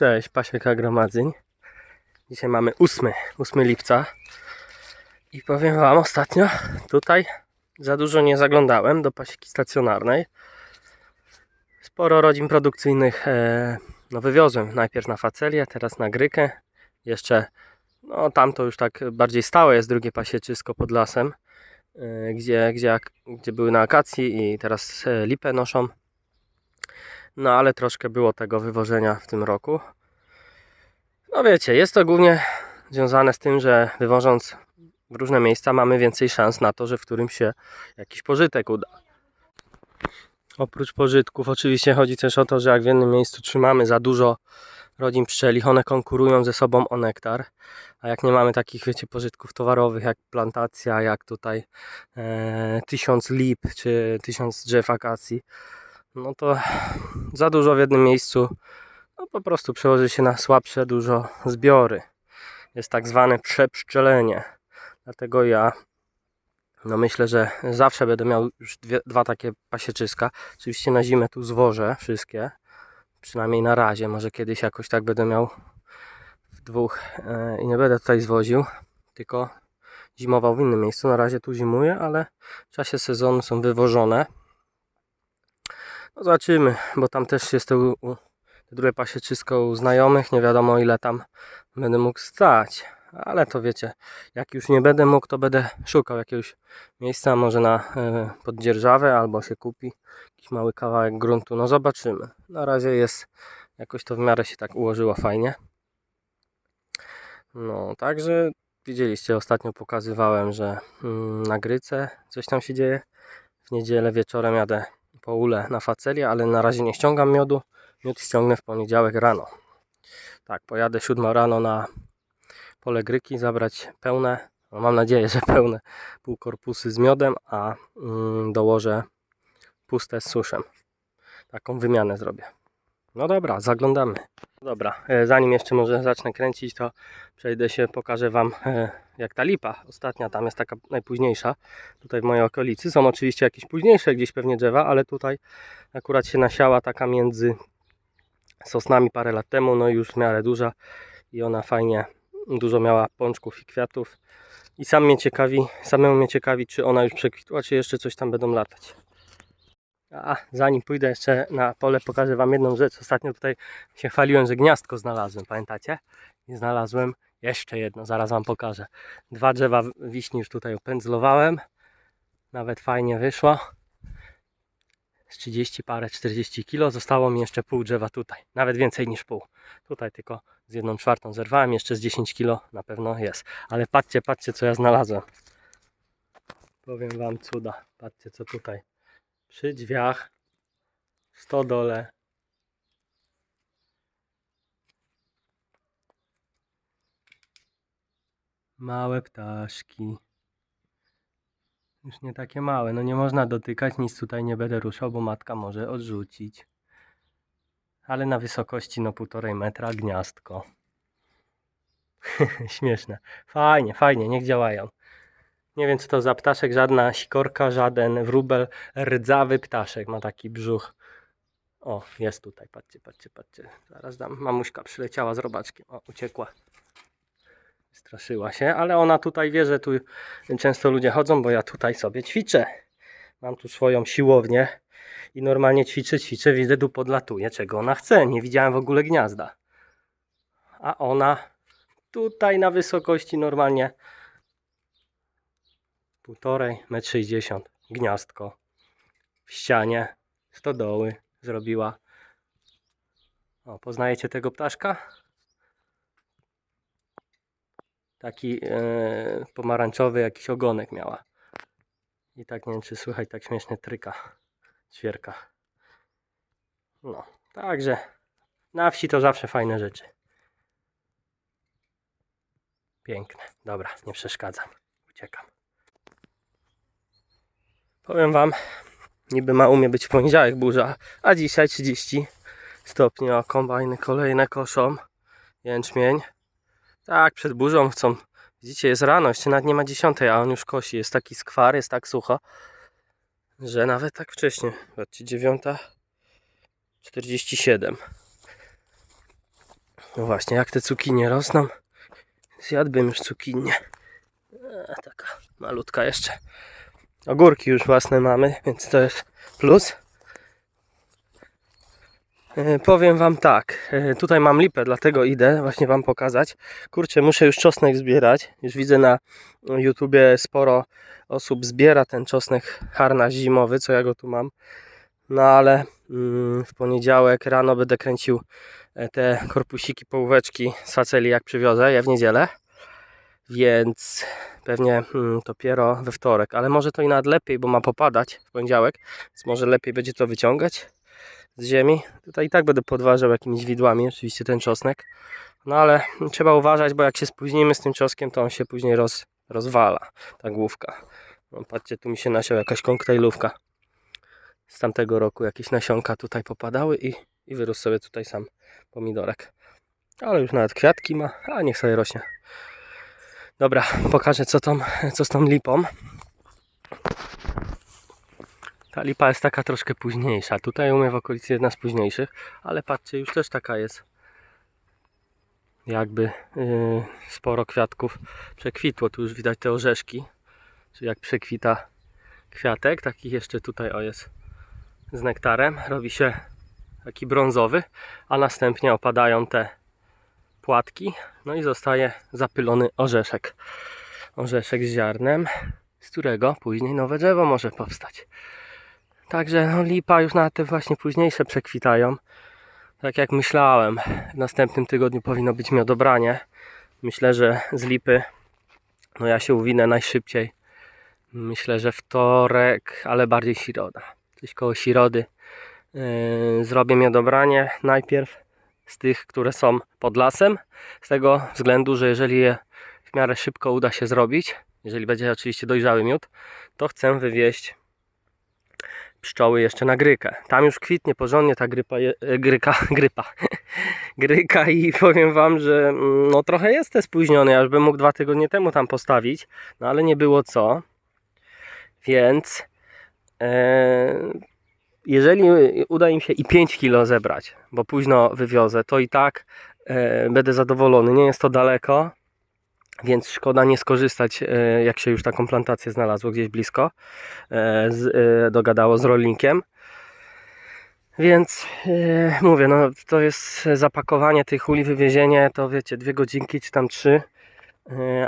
Cześć, Pasiek Agromadzyn. Dzisiaj mamy 8, 8 lipca. I powiem Wam, ostatnio tutaj za dużo nie zaglądałem do pasieki stacjonarnej. Sporo rodzin produkcyjnych e, no, wywiozłem. Najpierw na facelię, teraz na grykę. Jeszcze, no tam to już tak bardziej stałe jest drugie pasieczysko pod lasem, e, gdzie, gdzie, gdzie były na akacji i teraz e, lipę noszą. No ale troszkę było tego wywożenia w tym roku. No wiecie, jest to głównie związane z tym, że wywożąc w różne miejsca mamy więcej szans na to, że w którymś się jakiś pożytek uda. Oprócz pożytków oczywiście chodzi też o to, że jak w jednym miejscu trzymamy za dużo rodzin pszczelich, one konkurują ze sobą o nektar, a jak nie mamy takich, wiecie, pożytków towarowych jak plantacja, jak tutaj e, tysiąc lip czy tysiąc drzew akacji, no to za dużo w jednym miejscu no po prostu przełoży się na słabsze dużo zbiory. Jest tak zwane przepszczelenie. Dlatego ja no myślę, że zawsze będę miał już dwie, dwa takie pasieczyska. Oczywiście na zimę tu zwożę wszystkie. Przynajmniej na razie. Może kiedyś jakoś tak będę miał w dwóch e, i nie będę tutaj zwoził, tylko zimował w innym miejscu. Na razie tu zimuję, ale w czasie sezonu są wywożone. No zobaczymy, bo tam też jest to u, drugie pasieczysko u znajomych. Nie wiadomo ile tam będę mógł stać. Ale to wiecie, jak już nie będę mógł, to będę szukał jakiegoś miejsca, może na e, poddzierżawę, albo się kupi jakiś mały kawałek gruntu. No zobaczymy. Na razie jest, jakoś to w miarę się tak ułożyło fajnie. No, także widzieliście, ostatnio pokazywałem, że mm, na Gryce coś tam się dzieje. W niedzielę wieczorem jadę po ule na facelię, ale na razie nie ściągam miodu. Miód ściągnę w poniedziałek rano. Tak, pojadę 7 rano na pole gryki, zabrać pełne, no mam nadzieję, że pełne półkorpusy z miodem, a mm, dołożę puste z suszem. Taką wymianę zrobię. No dobra, zaglądamy. Dobra, e, zanim jeszcze może zacznę kręcić, to przejdę się, pokażę Wam e, jak ta lipa. Ostatnia tam jest taka najpóźniejsza. Tutaj w mojej okolicy są oczywiście jakieś późniejsze gdzieś pewnie drzewa, ale tutaj akurat się nasiała taka między sosnami parę lat temu, no już w miarę duża i ona fajnie dużo miała pączków i kwiatów. I sam mnie ciekawi, samemu mnie ciekawi, czy ona już przekwitła, czy jeszcze coś tam będą latać. A zanim pójdę jeszcze na pole, pokażę Wam jedną rzecz. Ostatnio tutaj się chwaliłem, że gniazdko znalazłem, pamiętacie? I znalazłem jeszcze jedno, zaraz Wam pokażę. Dwa drzewa wiśni już tutaj opędzlowałem. Nawet fajnie wyszło. Z 30 parę, 40 kilo. Zostało mi jeszcze pół drzewa tutaj. Nawet więcej niż pół. Tutaj tylko z jedną czwartą zerwałem. Jeszcze z 10 kilo na pewno jest. Ale patrzcie, patrzcie co ja znalazłem. Powiem Wam cuda. Patrzcie co tutaj. Przy drzwiach. W stodole. Małe ptaszki. Już nie takie małe. No nie można dotykać, nic tutaj nie będę ruszał, bo matka może odrzucić. Ale na wysokości no półtorej metra gniazdko. Śmieszne. Fajnie, fajnie, niech działają. Nie wiem co to za ptaszek, żadna sikorka, żaden wróbel, rdzawy ptaszek. Ma taki brzuch. O, jest tutaj, patrzcie, patrzcie, patrzcie. Zaraz dam. Mamuśka przyleciała z robaczkiem. O, uciekła. Straszyła się, ale ona tutaj wie, że tu często ludzie chodzą, bo ja tutaj sobie ćwiczę. Mam tu swoją siłownię i normalnie ćwiczę, ćwiczę, widzę tu podlatuje, czego ona chce. Nie widziałem w ogóle gniazda. A ona tutaj na wysokości normalnie półtorej, metr sześćdziesiąt gniazdko w ścianie stodoły zrobiła. O, poznajecie tego ptaszka? Taki e, pomarańczowy jakiś ogonek miała. I tak nie wiem czy słychać tak śmiesznie tryka ćwierka. No, także na wsi to zawsze fajne rzeczy. Piękne. Dobra, nie przeszkadzam. Uciekam. Powiem wam, niby ma umie być poniedziałek burza, a dzisiaj 30 stopni, o kombajny kolejne koszą jęczmień. Tak, przed burzą chcą. Widzicie, jest rano, jeszcze nawet nie ma 10, a on już kosi. Jest taki skwar, jest tak sucho, że nawet tak wcześnie. Zobaczcie, 9.47. No właśnie, jak te cukinie rosną, zjadłbym już cukinię. A, taka malutka jeszcze. Ogórki już własne mamy, więc to jest plus. E, Powiem wam tak, e, tutaj mam lipę, dlatego idę właśnie wam pokazać. Kurczę, muszę już czosnek zbierać. Już widzę na YouTubie sporo osób zbiera ten czosnek harnaś zimowy, co ja go tu mam. No ale mm, w poniedziałek rano będę kręcił e, te korpusiki, połóweczki z faceli jak przywiozę je w niedzielę. Więc pewnie mm, dopiero we wtorek, ale może to i nawet lepiej, bo ma popadać w poniedziałek, więc może lepiej będzie to wyciągać z ziemi. Tutaj i tak będę podważał jakimiś widłami, oczywiście ten czosnek. No ale trzeba uważać, bo jak się spóźnimy z tym czosnkiem, to on się później roz, rozwala, ta główka. No, patrzcie, tu mi się nasiał jakaś koktajlówka. Z tamtego roku jakieś nasionka tutaj popadały i, i wyrósł sobie tutaj sam pomidorek. Ale już nawet kwiatki ma, a niech sobie rośnie. Dobra, pokażę co, tam, co z tą lipą. Ta lipa jest taka troszkę późniejsza. Tutaj u mnie w okolicy jedna z późniejszych, ale patrzcie, już też taka jest. Jakby yy, sporo kwiatków przekwitło. Tu już widać te orzeszki. Czyli jak przekwita kwiatek, taki jeszcze tutaj o jest z nektarem. Robi się taki brązowy, a następnie opadają te No i zostaje zapylony orzeszek. Orzeszek z ziarnem, z którego później nowe drzewo może powstać. Także no, lipa już na te właśnie późniejsze przekwitają. Tak jak myślałem, w następnym tygodniu powinno być miodobranie. Myślę, że z lipy no ja się uwinę najszybciej. Myślę, że wtorek, ale bardziej środa. Coś koło środy yy, zrobię miodobranie najpierw z tych, które są pod lasem. Z tego względu, że jeżeli je w miarę szybko uda się zrobić, jeżeli będzie oczywiście dojrzały miód, to chcę wywieźć pszczoły jeszcze na grykę. Tam już kwitnie porządnie ta grypa, je, e, gryka, grypa, gryka i powiem wam, że mm, no trochę jestem spóźniony, już bym mógł dwa tygodnie temu tam postawić, no ale nie było co, więc e, jeżeli uda im się i 5 kilo zebrać, bo późno wywiozę, to i tak e, będę zadowolony, nie jest to daleko, więc szkoda nie skorzystać, e, jak się już taką plantację znalazło gdzieś blisko. E, dogadało z rolnikiem. Więc mówię, no to jest zapakowanie tych uli, wywiezienie, to wiecie, dwie godzinki czy tam trzy.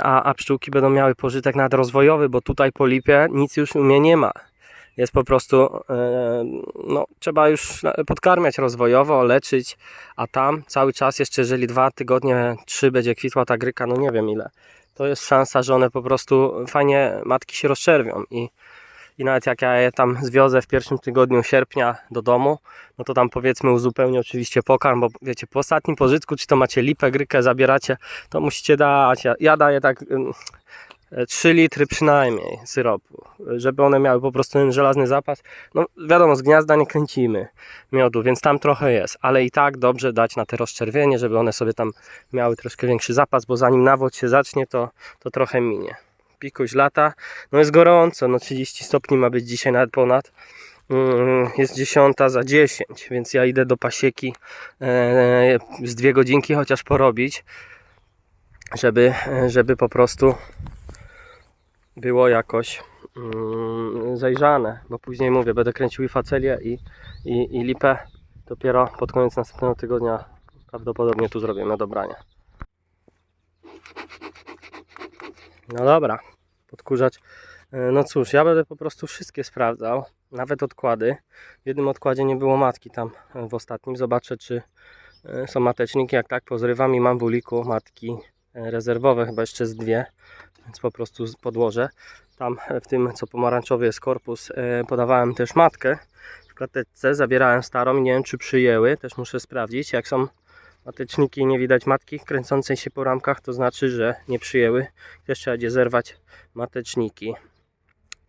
A, a pszczółki będą miały pożytek nawet rozwojowy, bo tutaj po lipie nic już u mnie nie ma. Jest po prostu, e, no trzeba już podkarmiać rozwojowo, leczyć, a tam cały czas jeszcze, jeżeli dwa tygodnie, trzy będzie kwitła ta gryka, no nie wiem ile, to jest szansa, że one po prostu fajnie matki się rozczerwią i, i nawet jak ja je tam zwiozę w pierwszym tygodniu sierpnia do domu, no to tam powiedzmy uzupełnię oczywiście pokarm, bo wiecie, po ostatnim pożytku, czy to macie lipę, grykę, zabieracie, to musicie dać, ja, ja daję tak 3 litry przynajmniej syropu, żeby one miały po prostu ten żelazny zapas. No wiadomo, z gniazda nie kręcimy miodu, więc tam trochę jest, ale i tak dobrze dać na te rozczerwienie, żeby one sobie tam miały troszkę większy zapas, bo zanim nawód się zacznie, to, to trochę minie. Pikuś lata, no jest gorąco, no 30 stopni ma być dzisiaj nawet ponad. Mm, Jest 10 za 10, więc ja idę do pasieki e, z dwie godzinki chociaż porobić, żeby, żeby po prostu było jakoś mm, zajrzane, bo później mówię, będę kręcił i facelię i, i, i lipę. Dopiero pod koniec następnego tygodnia prawdopodobnie tu zrobimy dobranie. No dobra, podkurzać. E, No cóż, ja będę po prostu wszystkie sprawdzał, nawet odkłady. W jednym odkładzie nie było matki tam e, w ostatnim. Zobaczę, czy e, są mateczniki. Jak tak, pozrywam i mam w uliku matki rezerwowe, chyba jeszcze z dwie, więc po prostu podłożę. Tam w tym, co pomarańczowy jest korpus, e, podawałem też matkę w klateczce. Zabierałem starą nie wiem, czy przyjęły. Też muszę sprawdzić. Jak są mateczniki i nie widać matki kręcącej się po ramkach, to znaczy, że nie przyjęły. Też trzeba będzie zerwać mateczniki.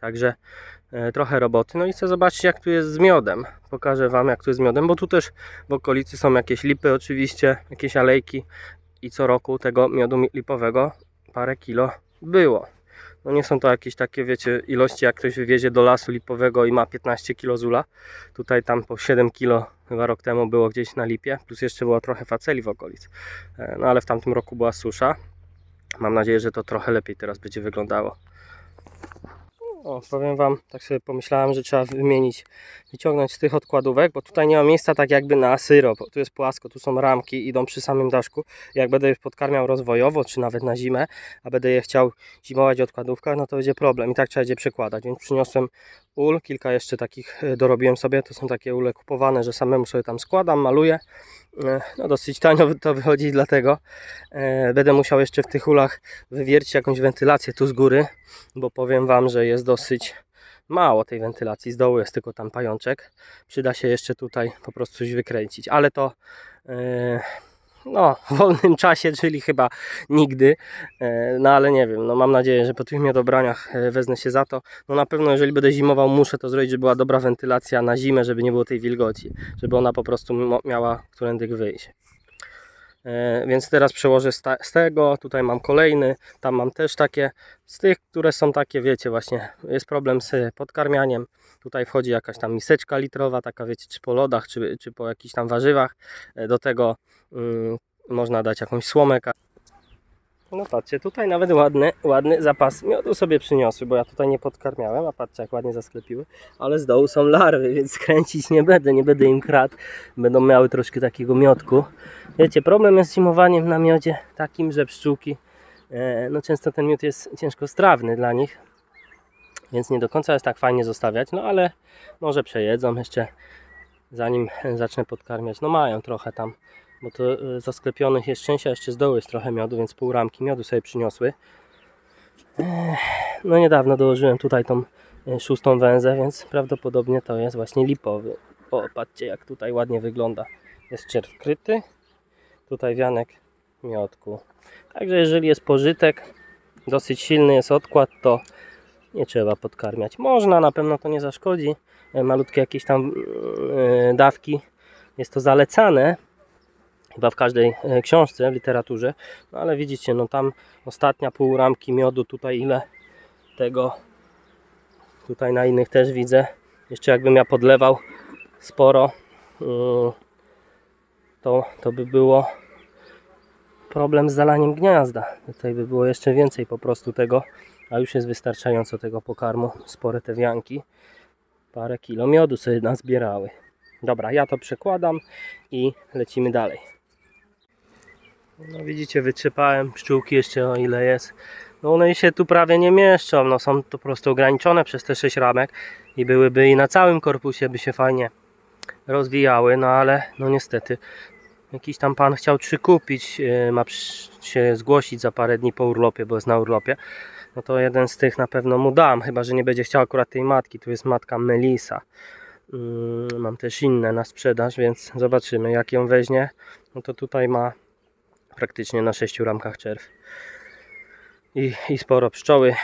Także e, trochę roboty. No i chcę zobaczyć, jak tu jest z miodem. Pokażę Wam, jak tu jest z miodem, bo tu też w okolicy są jakieś lipy, oczywiście, jakieś alejki i co roku tego miodu mi- lipowego parę kilo było. No nie są to jakieś takie, wiecie, ilości, jak ktoś wywiezie do lasu lipowego i ma 15 kg zula. Tutaj tam po 7 kg chyba rok temu było gdzieś na lipie, plus jeszcze było trochę faceli w okolicy. E, No ale w tamtym roku była susza. Mam nadzieję, że to trochę lepiej teraz będzie wyglądało. O, powiem Wam, tak sobie pomyślałem, że trzeba wymienić, wyciągnąć z tych odkładówek, bo tutaj nie ma miejsca tak jakby na syrop. Tu jest płasko, tu są ramki, idą przy samym daszku. Jak będę je podkarmiał rozwojowo, czy nawet na zimę, a będę je chciał zimować w odkładówkach, no to będzie problem i tak trzeba je przekładać. Więc przyniosłem ul, kilka jeszcze takich e, dorobiłem sobie. To są takie ule kupowane, że samemu sobie tam składam, maluję. E, No dosyć tanio to wychodzi, dlatego e, będę musiał jeszcze w tych ulach wywiercić jakąś wentylację tu z góry, bo powiem Wam, że jest dosyć mało tej wentylacji. Z dołu jest tylko tam pajączek. Przyda się jeszcze tutaj po prostu coś wykręcić, ale to e, no, w wolnym czasie, czyli chyba nigdy. E, No ale nie wiem, no mam nadzieję, że po tych miodobraniach e, wezmę się za to. No na pewno jeżeli będę zimował, muszę to zrobić, żeby była dobra wentylacja na zimę, żeby nie było tej wilgoci, żeby ona po prostu miała którędy wyjść. E, Więc teraz przełożę z, tego, tutaj mam kolejny, tam mam też takie, z tych, które są takie, wiecie, właśnie jest problem z podkarmianiem. Tutaj wchodzi jakaś tam miseczka litrowa, taka wiecie, czy po lodach, czy, czy po jakichś tam warzywach. E, Do tego mm, można dać jakąś słomę. No patrzcie, tutaj nawet ładny, ładny zapas miodu sobie przyniosły, bo ja tutaj nie podkarmiałem, a patrzcie jak ładnie zasklepiły, ale z dołu są larwy, więc kręcić nie będę, nie będę im kradł, będą miały troszkę takiego miodku. Wiecie, problem jest z zimowaniem na miodzie takim, że pszczółki, e, no często ten miód jest ciężko strawny dla nich, więc nie do końca jest tak fajnie zostawiać, no ale może przejedzą jeszcze zanim zacznę podkarmiać, no mają trochę tam, bo to e, zasklepionych jest szczęścia, jeszcze z dołu jest trochę miodu, więc pół ramki miodu sobie przyniosły. No niedawno dołożyłem tutaj tą e, szóstą węzę, więc prawdopodobnie to jest właśnie lipowy. O, patrzcie jak tutaj ładnie wygląda. Jest czerw kryty, tutaj wianek miodku. Także jeżeli jest pożytek, dosyć silny jest odkład, to nie trzeba podkarmiać. Można, na pewno to nie zaszkodzi. E, Malutkie jakieś tam e, dawki. Jest to zalecane. Chyba w każdej e, książce, w literaturze. No ale widzicie, no tam ostatnia pół ramki miodu, tutaj ile tego. Tutaj na innych też widzę. Jeszcze jakbym ja podlewał sporo, mm, to, to by było problem z zalaniem gniazda. Tutaj by było jeszcze więcej po prostu tego, a już jest wystarczająco tego pokarmu. Spore te wianki. Parę kilo miodu sobie nazbierały. Dobra, ja to przekładam i lecimy dalej. No widzicie, wytrzepałem pszczółki jeszcze o ile jest. No one się tu prawie nie mieszczą, no są to po prostu ograniczone przez te 6 ramek i byłyby i na całym korpusie by się fajnie rozwijały, no ale no niestety jakiś tam pan chciał trzy kupić, yy, ma się zgłosić za parę dni po urlopie, bo jest na urlopie. No to jeden z tych na pewno mu dam, chyba że nie będzie chciał akurat tej matki. Tu jest matka Melisa. Mm, Mam też inne na sprzedaż, więc zobaczymy jak ją weźmie. No to tutaj ma praktycznie na sześciu ramkach czerw. I, I sporo pszczoły.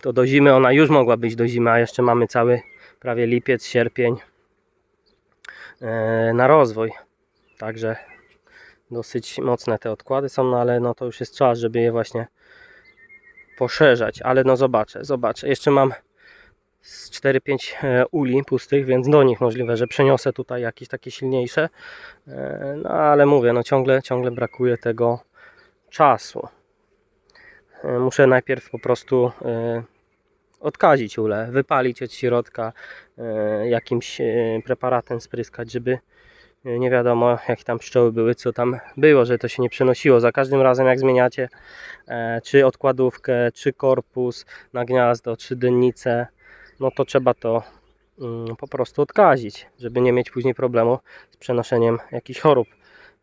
To do zimy ona już mogła być do zimy, a jeszcze mamy cały prawie lipiec, sierpień e, na rozwój. Także dosyć mocne te odkłady są, no ale no to już jest czas, żeby je właśnie poszerzać. Ale no zobaczę, zobaczę. Jeszcze mam z 4-5 e, uli pustych, więc do nich możliwe, że przeniosę tutaj jakieś takie silniejsze. E, No ale mówię, no ciągle, ciągle brakuje tego czasu. E, Muszę najpierw po prostu odkazić ulę, wypalić od środka, jakimś preparatem spryskać, żeby nie wiadomo jakie tam pszczoły były, co tam było, że to się nie przenosiło. Za każdym razem jak zmieniacie czy odkładówkę, czy korpus na gniazdo, czy dynnicę, no to trzeba to mm, po prostu odkazić, żeby nie mieć później problemu z przenoszeniem jakichś chorób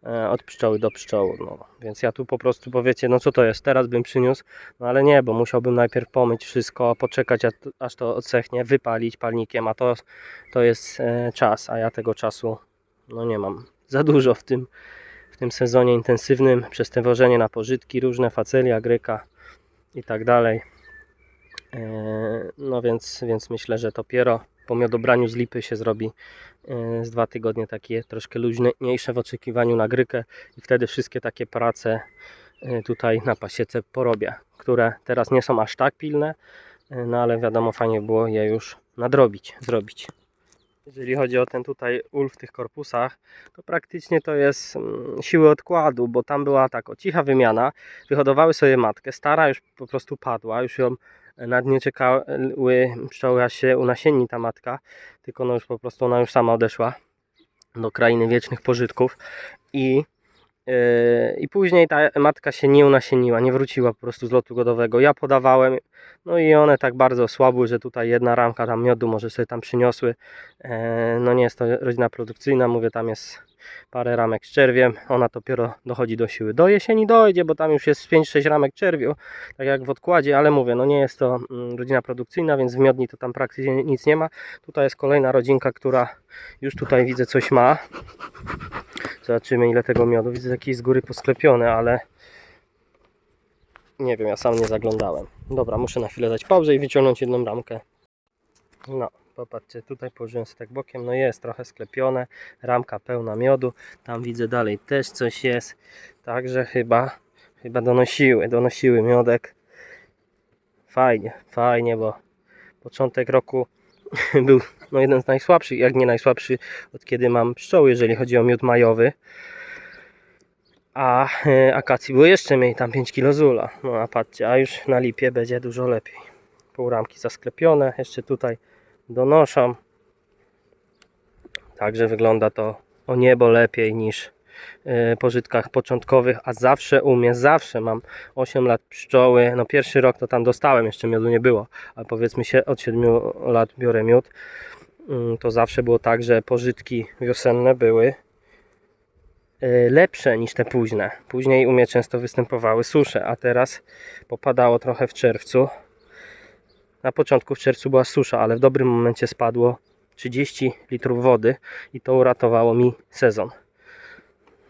e, od pszczoły do pszczoły. No. Więc ja tu po prostu powiecie, no co to jest, teraz bym przyniósł, no ale nie, bo musiałbym najpierw pomyć wszystko, poczekać aż to- odsechnie, wypalić palnikiem, a to, to jest e, czas, a ja tego czasu no nie mam za dużo w tym, w tym sezonie intensywnym, przez te wożenie na pożytki, różne facelia, gryka i tak dalej. E, No więc, więc myślę, że dopiero po miodobraniu z lipy się zrobi e, z dwa tygodnie takie troszkę luźniejsze w oczekiwaniu na grykę i wtedy wszystkie takie prace e, tutaj na pasiece porobię, które teraz nie są aż tak pilne, no ale wiadomo fajnie było je już nadrobić, zrobić. Jeżeli chodzi o ten tutaj ul w tych korpusach, to praktycznie to jest mm, siły odkładu, bo tam była tak, cicha wymiana, wyhodowały sobie matkę, stara już po prostu padła, już ją na dnie czekały pszczoły, aż się unasienni ta matka, tylko no już po prostu ona już sama odeszła do krainy wiecznych pożytków i Yy, I później ta matka się nie unasieniła, nie wróciła po prostu z lotu godowego. Ja podawałem, no i one tak bardzo słabły, że tutaj jedna ramka tam miodu może sobie tam przyniosły. Yy, No nie jest to rodzina produkcyjna, mówię, tam jest parę ramek z czerwiem. Ona dopiero dochodzi do siły. Do jesieni dojdzie, bo tam już jest 5-6 ramek czerwiu, tak jak w odkładzie, ale mówię, no nie jest to mm, rodzina produkcyjna, więc w miodni to tam praktycznie nic nie ma. Tutaj jest kolejna rodzinka, która już tutaj widzę coś ma. Zobaczymy ile tego miodu. Widzę jakieś z góry posklepione, ale nie wiem, ja sam nie zaglądałem. Dobra, muszę na chwilę dać pauzę i wyciągnąć jedną ramkę. No, popatrzcie, tutaj położyłem sobie tak bokiem, no jest trochę sklepione, ramka pełna miodu, tam widzę dalej też coś jest, także chyba, chyba donosiły, donosiły miodek. Fajnie, fajnie, bo początek roku był no, jeden z najsłabszych, jak nie najsłabszy od kiedy mam pszczoły, jeżeli chodzi o miód majowy. A e, akacji było jeszcze mniej, tam 5 kg zula. No a patrzcie, a już na lipie będzie dużo lepiej. Pół ramki zasklepione, jeszcze tutaj donoszą. Także wygląda to o niebo lepiej niż e, po żytkach początkowych, a zawsze u mnie, zawsze mam 8 lat pszczoły. No pierwszy rok to tam dostałem, jeszcze miodu nie było, ale powiedzmy się od 7 lat biorę miód. Mm, To zawsze było tak, że pożytki wiosenne były e, lepsze niż te późne. Później u mnie często występowały susze, a teraz popadało trochę w czerwcu. Na początku w czerwcu była susza, ale w dobrym momencie spadło 30 litrów wody i to uratowało mi sezon.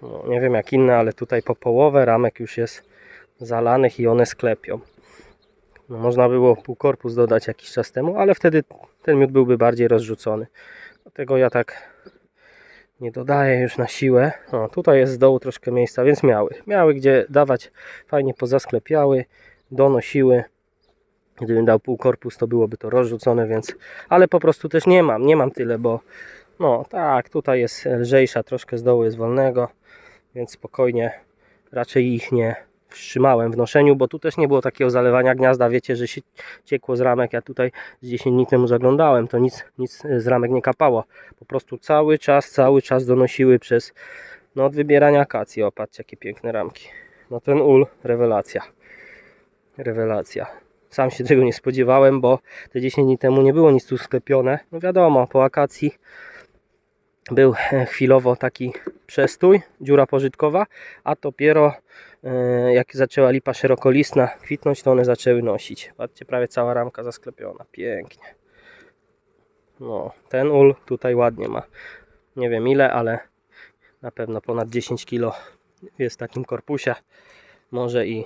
No, nie wiem jak inne, ale tutaj po połowę ramek już jest zalanych i one sklepią. No, można było pół korpus dodać jakiś czas temu, ale wtedy ten miód byłby bardziej rozrzucony. Dlatego ja tak nie dodaję już na siłę. Tutaj jest z dołu troszkę miejsca, więc miały. Miały gdzie dawać, fajnie pozasklepiały, donosiły. Gdybym dał pół korpus, to byłoby to rozrzucone, więc. Ale po prostu też nie mam, nie mam tyle, bo no tak, tutaj jest lżejsza, troszkę z dołu jest wolnego, więc spokojnie raczej ich nie wstrzymałem w noszeniu, bo tu też nie było takiego zalewania gniazda. Wiecie, że się ciekło z ramek. Ja tutaj z 10 dni temu zaglądałem, to nic, nic z ramek nie kapało. Po prostu cały czas, cały czas donosiły przez no, od wybierania akacji. O, patrzcie, jakie piękne ramki. No ten ul, rewelacja. Rewelacja. Sam się tego nie spodziewałem, bo te 10 dni temu nie było nic tu sklepione. No wiadomo, po akacji był e, chwilowo taki przestój, dziura pożytkowa, a dopiero e, jak zaczęła lipa szerokolistna kwitnąć, to one zaczęły nosić. Patrzcie, prawie cała ramka zasklepiona. Pięknie. No, ten ul tutaj ładnie ma. Nie wiem ile, ale na pewno ponad 10 kg jest w takim korpusie. Może i,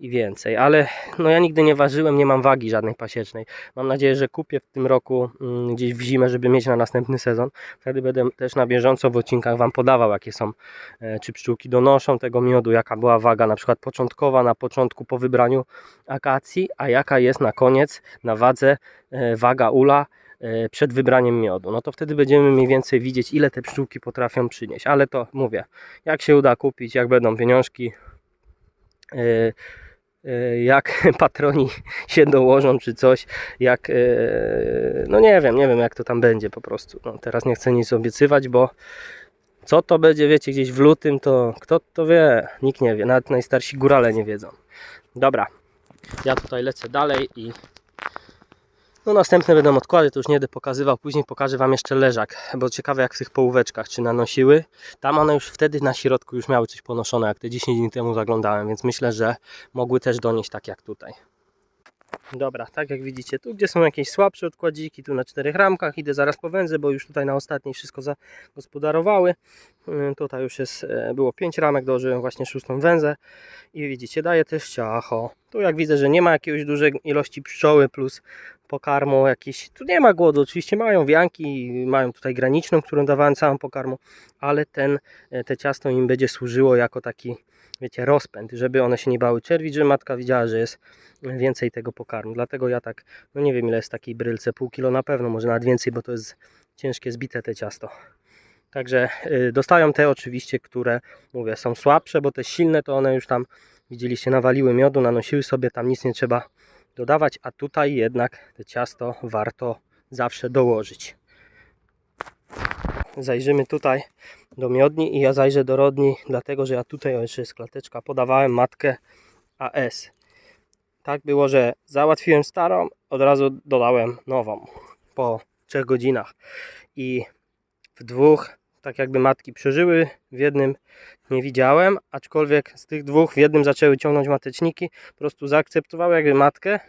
i więcej, ale no ja nigdy nie ważyłem, nie mam wagi żadnej pasiecznej. Mam nadzieję, że kupię w tym roku mm, gdzieś w zimę, żeby mieć na następny sezon. Wtedy będę też na bieżąco w odcinkach Wam podawał, jakie są, e, czy pszczółki donoszą tego miodu, jaka była waga na przykład początkowa na początku po wybraniu akacji, a jaka jest na koniec na wadze e, waga ula e, przed wybraniem miodu. No to wtedy będziemy mniej więcej widzieć, ile te pszczółki potrafią przynieść. Ale to mówię, jak się uda kupić, jak będą pieniążki, e, jak patroni się dołożą czy coś, jak e, no nie wiem, nie wiem jak to tam będzie po prostu. No, teraz nie chcę nic obiecywać, bo co to będzie, wiecie, gdzieś w lutym, to kto to wie, nikt nie wie, nawet najstarsi górale nie wiedzą. Dobra, ja tutaj lecę dalej i no następne będą odkłady, to już nie będę pokazywał, później pokażę Wam jeszcze leżak, bo ciekawe jak w tych połóweczkach, czy nanosiły. Tam one już wtedy na środku już miały coś ponoszone, jak te 10 dni temu zaglądałem, więc myślę, że mogły też donieść tak jak tutaj. Dobra, tak jak widzicie, tu gdzie są jakieś słabsze odkładziki, tu na czterech ramkach, idę zaraz po węzę, bo już tutaj na ostatniej wszystko zagospodarowały. Yy, Tutaj już jest, e, było 5 ramek, dołożyłem właśnie szóstą węzę i widzicie, daje też ciacho. Tu jak widzę, że nie ma jakiejś dużej ilości pszczoły plus pokarmu jakiś, tu nie ma głodu, oczywiście mają wianki, mają tutaj graniczną, którą dawałem całą pokarmu, ale ten, e, te ciasto im będzie służyło jako taki, wiecie, rozpęd, żeby one się nie bały czerwić, żeby matka widziała, że jest więcej tego pokarmu, dlatego ja tak, no nie wiem ile jest takiej brylce, pół kilo na pewno, może nawet więcej, bo to jest ciężkie, zbite te ciasto. Także y, dostają te oczywiście, które mówię są słabsze, bo te silne to one już tam widzieliście nawaliły miodu, nanosiły sobie, tam nic nie trzeba dodawać, a tutaj jednak te ciasto warto zawsze dołożyć. Zajrzymy tutaj do miodni i ja zajrzę do rodni, dlatego że ja tutaj, jeszcze jest klateczka, podawałem matkę AS. Tak było, że załatwiłem starą, od razu dodałem nową po 3 godzinach. I w dwóch tak jakby matki przeżyły, w jednym nie widziałem, aczkolwiek z tych dwóch w jednym zaczęły ciągnąć mateczniki, po prostu zaakceptowały jakby matkę,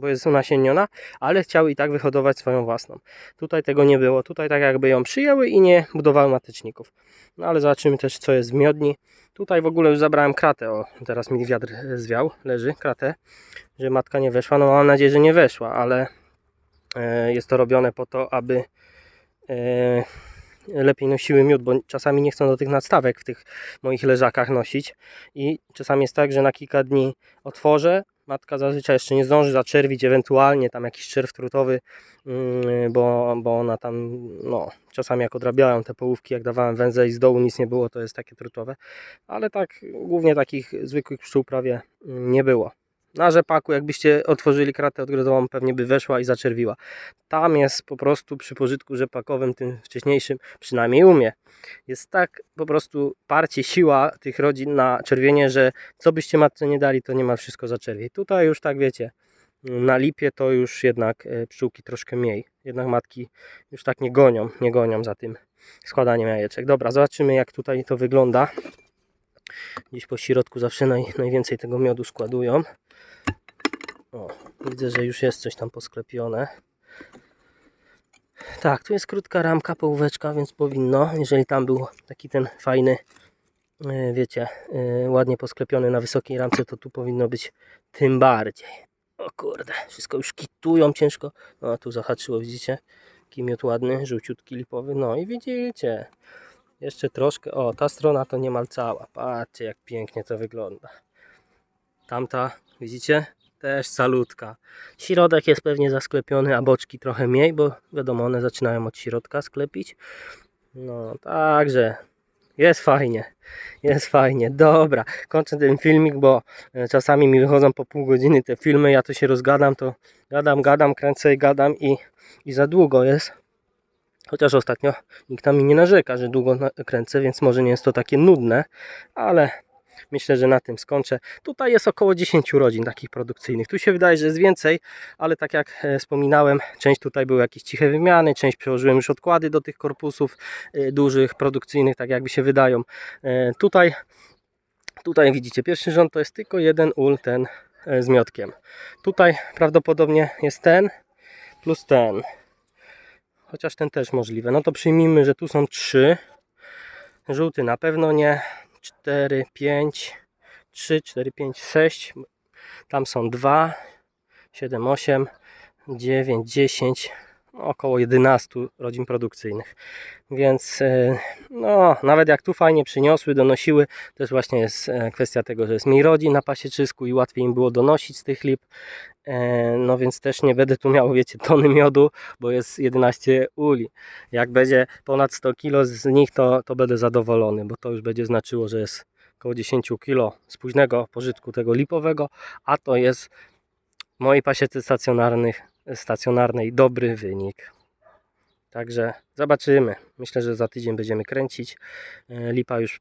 bo jest unasienniona, ale chciały i tak wyhodować swoją własną. Tutaj tego nie było, tutaj tak jakby ją przyjęły i nie budowały mateczników. No ale zobaczymy też co jest w miodni. Tutaj w ogóle już zabrałem kratę, o teraz mi wiatr zwiał, leży kratę, że matka nie weszła, no mam nadzieję, że nie weszła, ale e, jest to robione po to, aby e, lepiej nosiły miód, bo czasami nie chcą do tych nadstawek w tych moich leżakach nosić i czasami jest tak, że na kilka dni otworzę, matka zazwyczaj jeszcze nie zdąży zaczerwić, ewentualnie tam jakiś czerw trutowy, mm, bo, bo ona tam, no, czasami jak odrabiałem te połówki, jak dawałem węzeł i z dołu nic nie było, to jest takie trutowe, ale tak głównie takich zwykłych pszczół prawie mm, nie było. Na rzepaku, jakbyście otworzyli kratę odgrodową, pewnie by weszła i zaczerwiła. Tam jest po prostu przy pożytku rzepakowym, tym wcześniejszym, przynajmniej u mnie, jest tak po prostu parcie, siła tych rodzin na czerwienie, że co byście matce nie dali, to nie ma wszystko zaczerwieć. Tutaj już tak wiecie, na lipie to już jednak e, pszczółki troszkę mniej. Jednak matki już tak nie gonią, nie gonią za tym składaniem jajeczek. Dobra, zobaczymy jak tutaj to wygląda. Gdzieś po środku zawsze naj, najwięcej tego miodu składują. O, widzę, że już jest coś tam posklepione. Tak, tu jest krótka ramka, połóweczka, więc powinno, jeżeli tam był taki ten fajny, e, wiecie, e, ładnie posklepiony na wysokiej ramce, to tu powinno być tym bardziej. O kurde, wszystko już kitują ciężko. No, a tu zahaczyło, widzicie? Kimiot ładny, żółciutki, lipowy. No i widzicie, jeszcze troszkę, o, ta strona to niemal cała. Patrzcie, jak pięknie to wygląda. Tamta, widzicie? Też salutka. Środek jest pewnie zasklepiony, a boczki trochę mniej, bo wiadomo, one zaczynają od środka sklepić. No, także jest fajnie. Jest fajnie. Dobra, kończę ten filmik, bo e, czasami mi wychodzą po pół godziny te filmy, ja tu się rozgadam, to gadam, gadam, kręcę i gadam i, i za długo jest. Chociaż ostatnio nikt tam mi nie narzeka, że długo kręcę, więc może nie jest to takie nudne, ale myślę, że na tym skończę. Tutaj jest około 10 rodzin takich produkcyjnych. Tu się wydaje, że jest więcej, ale tak jak e, wspominałem, część tutaj były jakieś ciche wymiany, część przełożyłem już odkłady do tych korpusów e, dużych, produkcyjnych, tak jakby się wydają. E, Tutaj, tutaj widzicie, pierwszy rząd to jest tylko jeden ul, ten z miotkiem. Tutaj prawdopodobnie jest ten plus ten. Chociaż ten też możliwe. No to przyjmijmy, że tu są trzy. Żółty na pewno nie. 4, 5, 3, 4, 5, 6. Tam są 2, 7, 8, 9, 10, około 11 rodzin produkcyjnych. Więc e, no, nawet jak tu fajnie przyniosły, donosiły, też właśnie jest e, kwestia tego, że jest mniej rodzin na pasieczysku i łatwiej im było donosić z tych lip. E, No więc też nie będę tu miał, wiecie, tony miodu, bo jest 11 uli. Jak będzie ponad 100 kg z nich, to, to będę zadowolony, bo to już będzie znaczyło, że jest około 10 kg z późnego pożytku tego lipowego, a to jest w mojej pasiece stacjonarnych, stacjonarnej dobry wynik. Także zobaczymy. Myślę, że za tydzień będziemy kręcić. E, Lipa już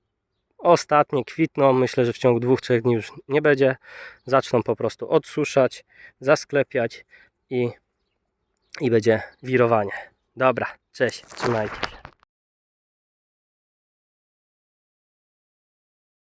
ostatnie kwitną. Myślę, że w ciągu dwóch, trzech dni już nie będzie. Zaczną po prostu odsuszać, zasklepiać i, i będzie wirowanie. Dobra, cześć, trzymajcie.